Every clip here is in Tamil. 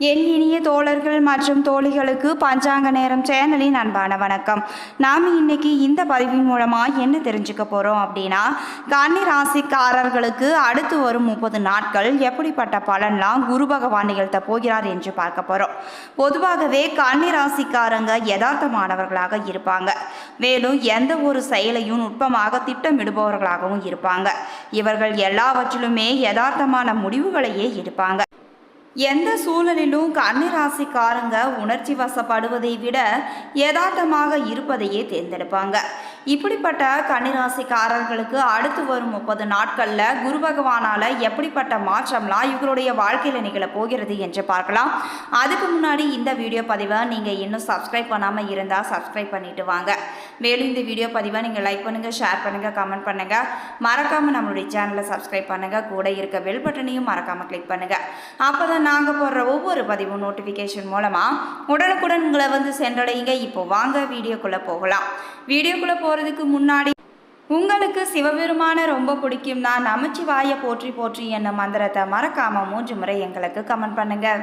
என் இனிய தோழர்கள் மற்றும் தோழிகளுக்கு பஞ்சாங்க நேரம் சேனலின் அன்பான வணக்கம். நாம் இன்னைக்கு இந்த பதிவின் மூலமாக என்ன தெரிஞ்சுக்க போகிறோம் அப்படின்னா கன்னி ராசிக்காரர்களுக்கு அடுத்து வரும் முப்பது நாட்கள் எப்படிப்பட்ட பலன்லாம் குரு பகவான் நிகழ்த்த போகிறார் என்று பார்க்க போகிறோம் பொதுவாகவே கன்னி ராசிக்காரங்க யதார்த்தமானவர்களாக இருப்பாங்க. மேலும் எந்த ஒரு செயலையும் நுட்பமாக திட்டமிடுபவர்களாகவும் இருப்பாங்க. இவர்கள் எல்லாவற்றிலுமே யதார்த்தமான முடிவுகளையே எடுப்பாங்க. எந்த சூழலிலும் கன்னிராசிக்காரங்க உணர்ச்சி வசப்படுவதை விட யதார்த்தமாக இருப்பதையே தேர்ந்தெடுப்பாங்க. இப்படிப்பட்ட கன்னிராசிக்காரர்களுக்கு அடுத்து வரும் முப்பது நாட்களில் குரு பகவானால் எப்படிப்பட்ட மாற்றம்லாம் இவங்களுடைய வாழ்க்கையில் நிகழ போகிறது என்று பார்க்கலாம். அதுக்கு முன்னாடி இந்த வீடியோ பதிவை நீங்கள் இன்னும் சப்ஸ்கிரைப் பண்ணாமல் இருந்தால் சப்ஸ்கிரைப் பண்ணிட்டு வாங்க. மேலும் இந்த வீடியோ பதிவை நீங்கள் லைக் பண்ணுங்கள் ஷேர் பண்ணுங்கள் கமெண்ட் பண்ணுங்கள் மறக்காமல் நம்மளுடைய சேனலை சப்ஸ்கிரைப் பண்ணுங்கள் கூட இருக்க பெல் பட்டனையும் மறக்காமல் கிளிக் பண்ணுங்கள் அப்போ தான் நாங்கள் போடுற ஒவ்வொரு பதிவும் நோட்டிஃபிகேஷன் மூலமாக உடனுக்குடன் உங்களை வந்து சென்றடையுங்க. இப்போ வாங்க வீடியோக்குள்ளே போகலாம். வீடியோக்குள்ளே போகிறதுக்கு முன்னாடி உங்களுக்கு சிவபெருமான ரொம்ப பிடிக்கும்னா நமச்சிவாய போற்றி போற்றி என்ன மந்திரத்தை மறக்காமல் மூன்று முறை எங்களுக்கு கமெண்ட் பண்ணுங்கள்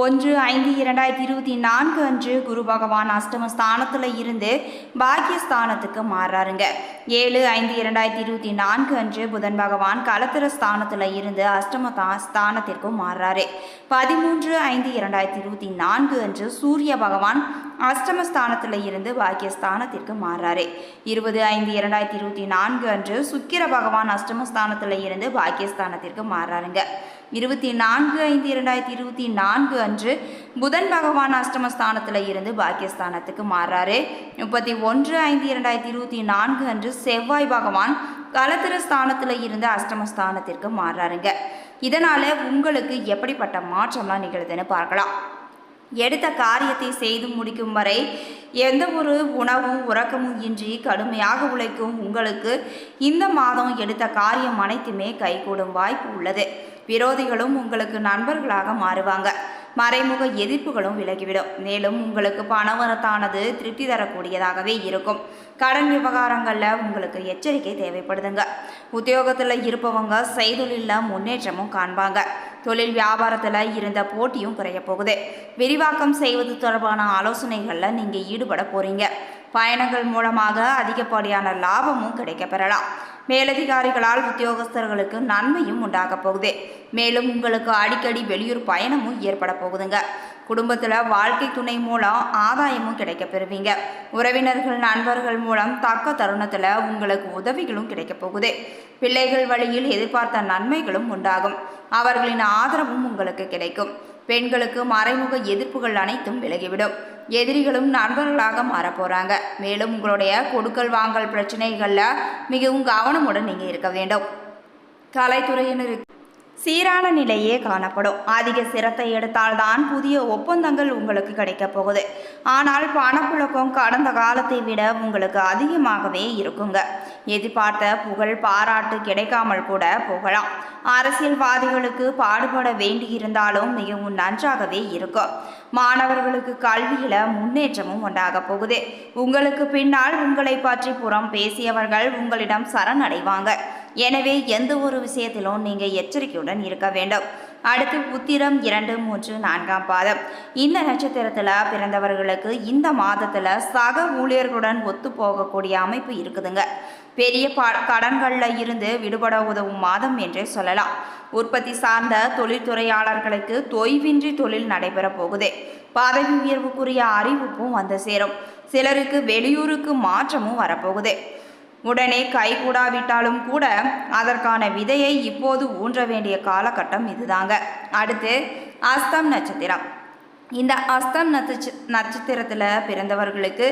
ஒன்று ஐந்து இரண்டாயிரத்தி இருபத்தி நான்கு அன்று குரு பகவான் அஷ்டம ஸ்தானத்தில் இருந்து பாக்கியஸ்தானத்துக்கு மாறாருங்க. ஏழு ஐந்து இரண்டாயிரத்தி இருபத்தி நான்கு அன்று புதன் பகவான் கலத்திர ஸ்தானத்தில் இருந்து அஷ்டம தா ஸ்தானத்திற்கும் மாறுறாரு பதிமூன்று ஐந்து இரண்டாயிரத்தி இருபத்தி நான்கு அன்று சூரிய பகவான் அஷ்டமஸ்தானத்தில் இருந்து பாக்கியஸ்தானத்திற்கு மாறுறாரு இருபது ஐந்து இரண்டாயிரத்தி இருபத்தி நான்கு அன்று சுக்கிர பகவான் அஷ்டமஸ்தானத்தில் இருந்து பாக்கியஸ்தானத்திற்கு மாறுறாருங்க இருபத்தி நான்கு ஐந்து இரண்டாயிரத்தி இருபத்தி நான்கு அன்று புதன் பகவான் அஷ்டமஸ்தானத்தில் இருந்து பாக்கியஸ்தானத்துக்கு மாறுறாரு. முப்பத்தி ஒன்று ஐந்து இரண்டாயிரத்தி இருபத்தி நான்கு அன்று செவ்வாய் பகவான் கலத்திர ஸ்தானத்தில் இருந்து அஷ்டமஸ்தானத்திற்கு மாறுறாருங்க. இதனால் உங்களுக்கு எப்படிப்பட்ட மாற்றம்லாம் நிகழுதுன்னு பார்க்கலாம். எடுத்த காரியத்தை செய்து முடிக்கும் வரை எந்த ஒரு உணவும் உறக்கமும் இன்றி கடுமையாக உழைக்கும் உங்களுக்கு இந்த மாதம் எடுத்த காரியம் அனைத்துமே கைகூடும் வாய்ப்பு உள்ளது. விரோதிகளும் உங்களுக்கு நண்பர்களாக மாறுவாங்க. மறைமுக எதிர்ப்புகளும் விலகிவிடும். மேலும் உங்களுக்கு பணவரத்தானது திருப்தி தரக்கூடியதாகவே இருக்கும். கடன் விவகாரங்களில் உங்களுக்கு எச்சரிக்கை தேவைப்படுதுங்க. உத்தியோகத்தில் இருப்பவங்க செய்தொழிலில் முன்னேற்றமும் காண்பாங்க. தொழில் வியாபாரத்தில் இருந்த போட்டியும் குறைய போகுது. விரிவாக்கம் செய்வது தொடர்பான ஆலோசனைகளில் நீங்கள் ஈடுபட போகிறீங்க பயணங்கள் மூலமாக அதிகப்படியான லாபமும் கிடைக்க பெறலாம். மேலதிகாரிகளால் உத்தியோகஸ்தர்களுக்கு நன்மையும் உண்டாகப் போகுது. மேலும் உங்களுக்கு அடிக்கடி வெளியூர் பயணமும் ஏற்பட போகுதுங்க. குடும்பத்தில் வாழ்க்கை துணை மூலம் ஆதாயமும் கிடைக்க பெறுவீங்க. உறவினர்கள் நண்பர்கள் மூலம் தக்க தருணத்தில் உங்களுக்கு உதவிகளும் கிடைக்க போகுது. பிள்ளைகள் வழியில் எதிர்பார்த்த நன்மைகளும் உண்டாகும். அவர்களின் ஆதரவும் உங்களுக்கு கிடைக்கும். பெண்களுக்கு மறைமுக எதிர்ப்புகள் அனைத்தும் விலகிவிடும். எதிரிகளும் நண்பர்களாக மாறப்போகிறாங்க மேலும் உங்களுடைய கொடுக்கல் வாங்கல் பிரச்சனைகளில் மிகவும் கவனமுடன் நீங்கள் இருக்க வேண்டும். கலைத்துறையினருக்கு சீரான நிலையே காணப்படும். அதிக சிரத்தை எடுத்தால்தான் புதிய ஒப்பந்தங்கள் உங்களுக்கு கிடைக்கப் போகுது. ஆனால் பணப்புழக்கம் கடந்த காலத்தை விட உங்களுக்கு அதிகமாகவே இருக்குங்க. எதிர்பார்த்த புகழ் பாராட்டு கிடைக்காமல் கூட போகலாம். அரசியல்வாதிகளுக்கு பாடுபட வேண்டியிருந்தாலும் மிகவும் நன்றாகவே இருக்கும். மாணவர்களுக்கு கல்வியில முன்னேற்றமும் உண்டாக போகுது. உங்களுக்கு பின்னால் உங்களை பற்றி புறம் பேசியவர்கள் உங்களிடம் சரணடைவாங்க. எனவே எந்த ஒரு விஷயத்திலும் நீங்கள் எச்சரிக்கையுடன் இருக்க வேண்டும். அடுத்து உத்திரம் இரண்டு மூன்று நான்காம் பாதம். இந்த நட்சத்திரத்தில் பிறந்தவர்களுக்கு இந்த மாதத்தில் சக ஊழியர்களுடன் ஒத்து போகக்கூடிய அமைப்பு இருக்குதுங்க. பெரிய ப கடன்களில் இருந்து விடுபட உதவும் மாதம் என்றே சொல்லலாம். உற்பத்தி சார்ந்த தொழில்துறையாளர்களுக்கு தொய்வின்றி தொழில் நடைபெற போகுது. பதவி உயர்வுக்குரிய அறிவிப்பும் வந்து சேரும். சிலருக்கு வெளியூருக்கு மாற்றமும் வரப்போகுது உடனே கைகூடாவிட்டாலும் கூட அதற்கான விதையை இப்போது ஊன்ற வேண்டிய காலகட்டம் இதுதாங்க. அடுத்து அஸ்தம் நட்சத்திரம். இந்த அஸ்தம் நட்ச நட்சத்திரத்தில் பிறந்தவர்களுக்கு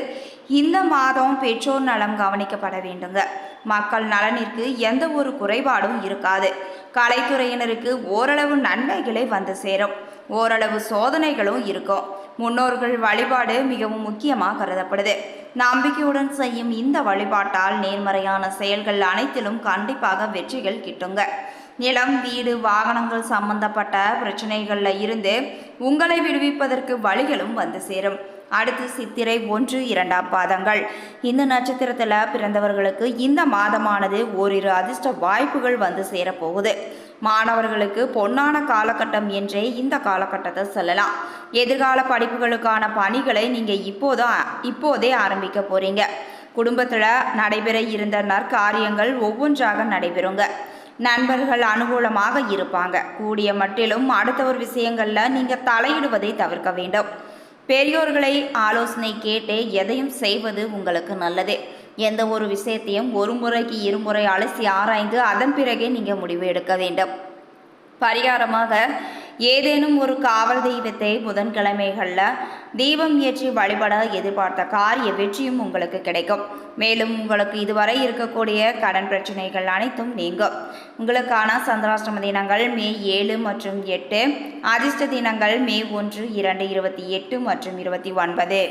இந்த மாதம் பெற்றோர் நலம் கவனிக்கப்பட வேண்டுங்க. மக்கள் நலனிற்கு எந்த ஒரு குறைபாடும் இருக்காது. கலைத்துறையினருக்கு ஓரளவு நன்மைகளே வந்து சேரும். ஓரளவு சோதனைகளும் இருக்கும். முன்னோர்கள் வழிபாடு மிகவும் முக்கியமாக கருதப்படுது. நம்பிக்கையுடன் செய்யும் இந்த வழிபாட்டால் நேர்மறையான செயல்கள் அனைத்திலும் கண்டிப்பாக வெற்றிகள் கிட்டுங்க. நிலம் வீடு வாகனங்கள் சம்பந்தப்பட்ட பிரச்சனைகளில் இருந்து உங்களை விடுவிப்பதற்கு வழிகளும் வந்து சேரும். அடுத்து சித்திரை ஒன்று இரண்டாம் பாதங்கள். இந்த நட்சத்திரத்தில் பிறந்தவர்களுக்கு இந்த மாதமானது ஓரிரு அதிர்ஷ்ட வாய்ப்புகள் வந்து சேரப்போகுது. மாணவர்களுக்கு பொன்னான காலகட்டம் என்றே இந்த காலகட்டத்தை சொல்லலாம். எதிர்கால படிப்புகளுக்கான பணிகளை நீங்கள் இப்போதான் இப்போதே ஆரம்பிக்க போகிறீங்க குடும்பத்தில் நடைபெற இருந்த நற்காரியங்கள் ஒவ்வொன்றாக நடைபெறுங்க. நண்பர்கள் அனுகூலமாக இருப்பாங்க. கூடிய மட்டிலும் அடுத்தவர் விஷயங்களில் நீங்கள் தலையிடுவதை தவிர்க்க வேண்டும். பெரியோர்களை ஆலோசனை கேட்டு எதையும் செய்வது உங்களுக்கு நல்லது. எந்த ஒரு விஷயத்தையும் ஒரு முறைக்கு இருமுறை அலசி ஆராய்ந்து அதன் பிறகே நீங்கள் முடிவு எடுக்க வேண்டும். பரிகாரமாக ஏதேனும் ஒரு காவல் தெய்வத்தை புதன்கிழமைகளில் தீபம் ஏற்றி வழிபட எதிர்பார்த்த காரிய வெற்றியும் உங்களுக்கு கிடைக்கும். மேலும் உங்களுக்கு இதுவரை இருக்கக்கூடிய கடன் பிரச்சனைகள் அனைத்தும் நீங்கும். உங்களுக்கான சந்திராஷ்டம தினங்கள் மே ஏழு மற்றும் எட்டு அதிர்ஷ்ட தினங்கள் மே ஒன்று இரண்டு இருபத்தி எட்டு மற்றும் இருபத்தி ஒன்பது.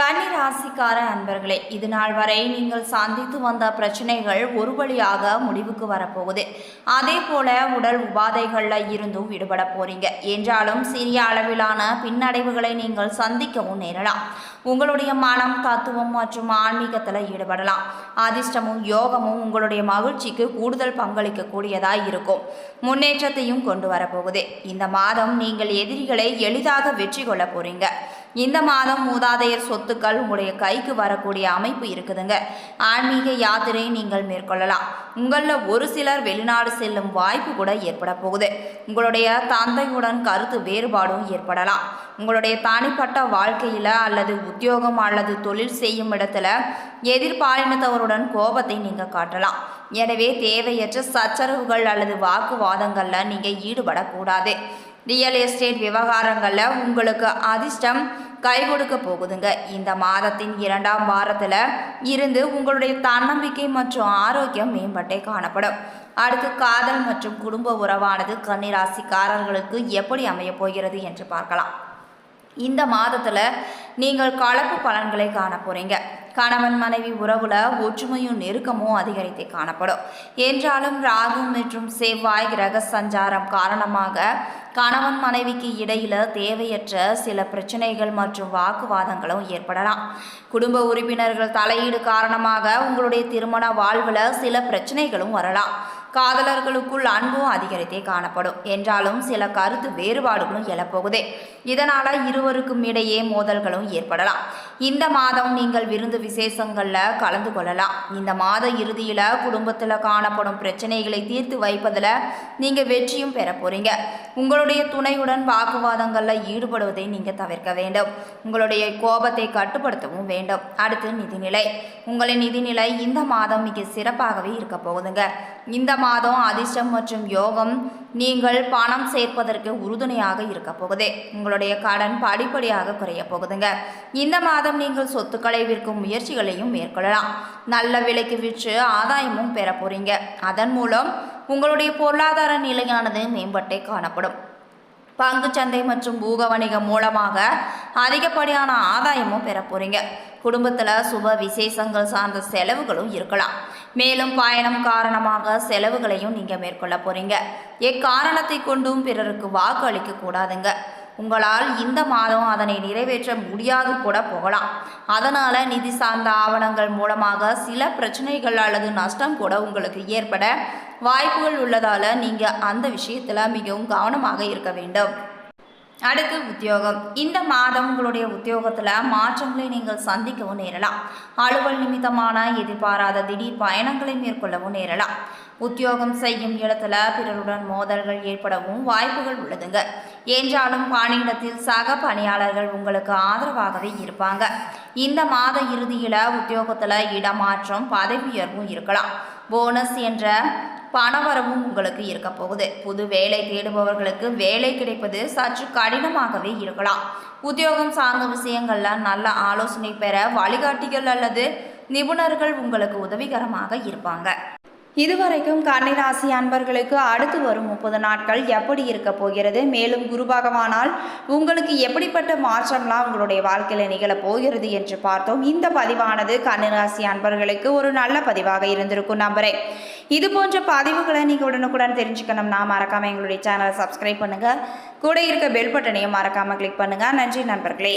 கன்னி ராசிக்கார அன்பர்களே இது நாள் வரை நீங்கள் சந்தித்து வந்த பிரச்சனைகள் ஒரு வழியாக முடிவுக்கு வரப்போகுது. அதே போல உடல் உபாதைகளில் இருந்தும் விடுபட போறீங்க. என்றாலும் சிறிய அளவிலான பின்னடைவுகளை நீங்கள் சந்திக்கவும் நேரலாம். உங்களுடைய மனம் தத்துவம் மற்றும் ஆன்மீகத்தில் ஈடுபடலாம். அதிர்ஷ்டமும் யோகமும் உங்களுடைய மகிழ்ச்சிக்கு கூடுதல் பங்களிக்கக்கூடியதாக இருக்கும். முன்னேற்றத்தையும் கொண்டு வரப்போகுது. இந்த மாதம் நீங்கள் எதிரிகளை எளிதாக வெற்றி கொள்ள போறீங்க. இந்த மாதம் மூதாதையர் சொத்துக்கள் உங்களுடைய கைக்கு வரக்கூடிய அமைப்பு இருக்குதுங்க. ஆன்மீக யாத்திரை நீங்கள் மேற்கொள்ளலாம். உங்களில் ஒரு சிலர் வெளிநாடு செல்லும் வாய்ப்பு கூட ஏற்பட போகுது. உங்களுடைய தந்தையுடன் கருத்து வேறுபாடும் ஏற்படலாம். உங்களுடைய தனிப்பட்ட வாழ்க்கையில் அல்லது உத்தியோகம் அல்லது தொழில் செய்யும் இடத்துல எதிர்பாலினத்தவருடன் கோபத்தை நீங்கள் காட்டலாம். எனவே தேவையற்ற சச்சரவுகள் அல்லது வாக்குவாதங்களில் நீங்கள் ஈடுபடக்கூடாது. ரியல் எஸ்டேட் விவகாரங்களில் உங்களுக்கு அதிர்ஷ்டம் கை கொடுக்க போகுதுங்க. இந்த மாதத்தின் இரண்டாம் வாரத்தில் இருந்து உங்களுடைய தன்னம்பிக்கை மற்றும் ஆரோக்கியம் மேம்பட்டே காணப்படும். அடுத்து காதல் மற்றும் குடும்ப உறவானது கன்னிராசிக்காரர்களுக்கு எப்படி அமையப் போகிறது என்று பார்க்கலாம். இந்த மாதத்தில் நீங்கள் கலப்பு பலன்களை காண போகிறீங்க கணவன் மனைவி உறவுல ஒற்றுமையும் நெருக்கமும் அதிகரித்து காணப்படும். என்றாலும் ராகு மற்றும் செவ்வாய் கிரக சஞ்சாரம் காரணமாக கணவன் மனைவிக்கு இடையில தேவையற்ற சில பிரச்சனைகள் மற்றும் வாக்குவாதங்களும் ஏற்படலாம். குடும்ப உறுப்பினர்கள் தலையீடு காரணமாக உங்களுடைய திருமண வாழ்வில் சில பிரச்சனைகளும் வரலாம். காதலர்களுக்குள் அன்பும் அதிகரித்தே காணப்படும். என்றாலும் சில கருத்து வேறுபாடுகளும் எழப்போகுது. இதனால் இருவருக்கும் இடையே மோதல்களும் ஏற்படலாம். இந்த மாதம் நீங்கள் விருந்து விசேஷங்களில் கலந்து கொள்ளலாம். இந்த மாத இறுதியில் குடும்பத்தில் காணப்படும் பிரச்சனைகளை தீர்த்து வைப்பதில் நீங்கள் வெற்றியும் பெற போறீங்க. உங்களுடைய துணையுடன் வாக்குவாதங்களில் ஈடுபடுவதை நீங்கள் தவிர்க்க வேண்டும். உங்களுடைய கோபத்தை கட்டுப்படுத்தவும் வேண்டும். அடுத்து நிதிநிலை. உங்களின் நிதிநிலை இந்த மாதம் மிக சிறப்பாகவே இருக்க போகுதுங்க. இந்த மாதம் அதிர்ஷ்டம் மற்றும் யோகம் நீங்கள் பணம் சேர்ப்பதற்கு உறுதுணையாக இருக்க போகுது. உங்களுடைய கடன் படிப்படியாக குறைய போகுதுங்க. இந்த மாதம் நீங்கள் சொத்துக்களை விற்கும் முயற்சிகளையும் மேற்கொள்ளலாம். நல்ல விலைக்கு விற்று ஆதாயமும் பெற போறீங்க. அதன் மூலம் உங்களுடைய பொருளாதார நிலையானது மேம்பட்டே காணப்படும். பங்குச்சந்தை மற்றும் பூக வணிகம் மூலமாக அதிகப்படியான ஆதாயமும் பெற போறீங்க. குடும்பத்தில் சுப விசேஷங்கள் சார்ந்த செலவுகளும் இருக்கலாம். மேலும் பயணம் காரணமாக செலவுகளையும் நீங்கள் மேற்கொள்ள போறீங்க. எக்காரணத்தை கொண்டும் பிறருக்கு வாக்கு அளிக்க கூடாதுங்க. உங்களால் இந்த மாதம் அதனை நிறைவேற்ற முடியாது கூட போகலாம். அதனால் நிதி சார்ந்த ஆவணங்கள் மூலமாக சில பிரச்சனைகள் அல்லது நஷ்டம் கூட உங்களுக்கு ஏற்பட வாய்ப்புகள் உள்ளதால் நீங்கள் அந்த விஷயத்தில் மிகவும் கவனமாக இருக்க வேண்டும். அடுத்து உத்தியோகம். இந்த மாதம் உங்களுடைய உத்தியோகத்தில் மாற்றங்களை நீங்கள் சந்திக்கவும் நேரலாம். அலுவல் நிமித்தமான எதிர்பாராத திடீர் பயணங்களை மேற்கொள்ளவும் நேரலாம். உத்தியோகம் செய்யும் இடத்துல பிறருடன் மோதல்கள் ஏற்படவும் வாய்ப்புகள் உள்ளதுங்க. என்றாலும் பணியிடத்தில் சக பணியாளர்கள் உங்களுக்கு ஆதரவாகவே இருப்பாங்க. இந்த மாத இறுதியில் உத்தியோகத்தில் இடமாற்றம் பதவி உயர்வும் இருக்கலாம். போனஸ் என்ற பணவரவும் உங்களுக்கு இருக்க போகுது. புது வேலை தேடுபவர்களுக்கு வேலை கிடைப்பது சற்று கடினமாகவே இருக்கலாம். உத்தியோகம் சார்ந்த விஷயங்கள்லாம் நல்ல ஆலோசனை பெற வழிகாட்டிகள் அல்லது நிபுணர்கள் உங்களுக்கு உதவிகரமாக இருப்பாங்க. இதுவரைக்கும் கன்னிராசி அன்பர்களுக்கு அடுத்து வரும் முப்பது நாட்கள் எப்படி இருக்க போகிறது? மேலும் குரு பகவானால் உங்களுக்கு எப்படிப்பட்ட மாற்றம்லாம் உங்களுடைய வாழ்க்கையில் நிகழப் போகிறது என்று பார்த்தோம். இந்த பதிவானது கன்னிராசி அன்பர்களுக்கு ஒரு நல்ல பதிவாக இருந்திருக்கும் நம்புறேன் இது போன்ற பதிவுகளை நீங்கள் உடனுக்குடன் தெரிஞ்சுக்கணும்னா மறக்காமல் எங்களுடைய சேனலை சப்ஸ்கிரைப் பண்ணுங்கள் கூட இருக்க பெல் பட்டனையும் மறக்காமல் கிளிக் பண்ணுங்கள் நன்றி நண்பர்களே.